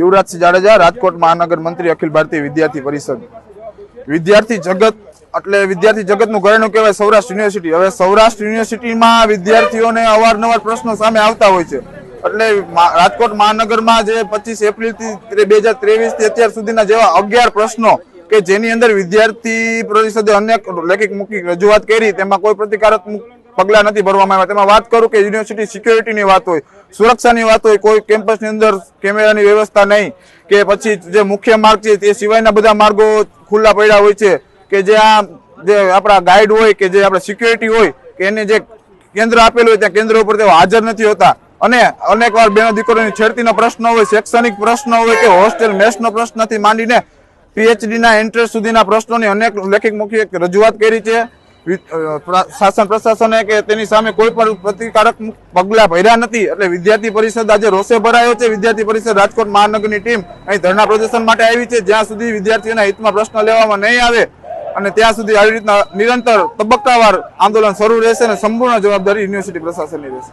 યુવરાજસિંહ જાડેજા, રાજકોટ મહાનગર મંત્રી અખિલ ભારતીય વિદ્યાર્થી પરિષદ. વિદ્યાર્થી જગત, એટલે વિદ્યાર્થી જગતનું ઘરેણું કહેવાય સૌરાષ્ટ્ર યુનિવર્સિટી. હવે સૌરાષ્ટ્ર યુનિવર્સિટીમાં વિદ્યાર્થીઓને અવારનવાર પ્રશ્નો સામે આવતા હોય છે. એટલે રાજકોટ મહાનગરમાં જે પચીસ એપ્રિલથી બે હજાર ત્રેવીસથી અત્યાર સુધીના જેવા અગિયાર પ્રશ્નો કે જેની અંદર વિદ્યાર્થી પરિષદે અનેક લેખિત મૂકી રજૂઆત કરી, તેમાં કોઈ પ્રતિકારાત્મક પગલા નથી ભરવામાં આવ્યા. તેમાં વાત કરું કે યુનિવર્સિટી સિક્યોરિટીની વાત હોય. સુરક્ષાની વાત હોય કોઈ કેમ્પસની અંદર કેમેરાની વ્યવસ્થા નહીં કે પછી જે મુખ્ય માર્ગ છે તે સિવાયના બધા માર્ગો ખુલ્લા પડ્યા હોય છે કે જે આ જે આપણા ગાઈડ હોય કે જે આપણે સિક્યુરિટી હોય કે એને જે કેન્દ્ર આપેલું હોય ત્યાં કેન્દ્ર ઉપર તેઓ હાજર નથી હોતા. અને અનેક વાર બેનો દીકરીની છેડતીનો પ્રશ્ન હોય, શૈક્ષણિક પ્રશ્ન હોય કે હોસ્ટેલ મેસનો પ્રશ્નથી માંડીને પીએચડીના એન્ટ્રન્સ સુધીના પ્રશ્નોની અનેક લેખિત મુખ્ય રજૂઆત કરી છે. શાસન પ્રશાસને કે તેની સામે કોઈ પણ પ્રતિકારક પગલા ભર્યા નથી. એટલે વિદ્યાર્થી પરિષદ આજે રોષે ભરાયો છે. વિદ્યાર્થી પરિષદ રાજકોટ મહાનગરની ટીમ અહીં ધરણા પ્રદર્શન માટે આવી છે. જ્યાં સુધી વિદ્યાર્થીઓના હિતમાં પ્રશ્ન લેવામાં નહીં આવે અને ત્યાં સુધી આવી રીતના નિરંતર તબક્કાવાર આંદોલન શરૂ રહેશે અને સંપૂર્ણ જવાબદારી યુનિવર્સિટી પ્રશાસનની રહેશે.